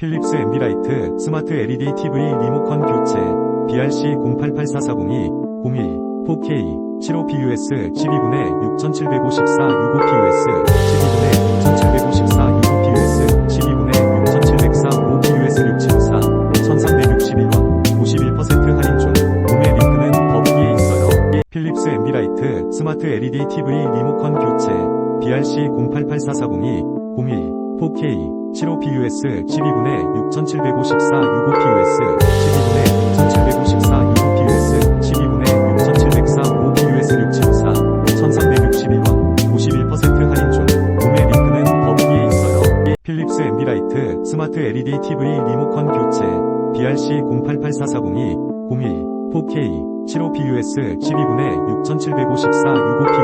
필립스 앰비라이트 스마트 LED TV 리모컨 교체 BRC 088440이 01 4K 75PUS 12분의 6754 65PUS 12분의 6754 65PUS 12분의 6704 5PUS 6754 1361원 51% 할인 중 구매 링크는 더보기에 있어요. 필립스 앰비라이트 스마트 LED TV 리모컨 교체 BRC 088440이 01 4K 75PUS 12분의 6754 65PUS 12분의 6754 65PUS 12분의 6704 5PUS 674 1361원 51% 할인 중 구매 링크는 더보기에 있어요. 필립스 앰비라이트 스마트 LED TV 리모컨 교체 BRC 088440이 01 4K 75PUS 12분의 6754 65PUS 12분의 6754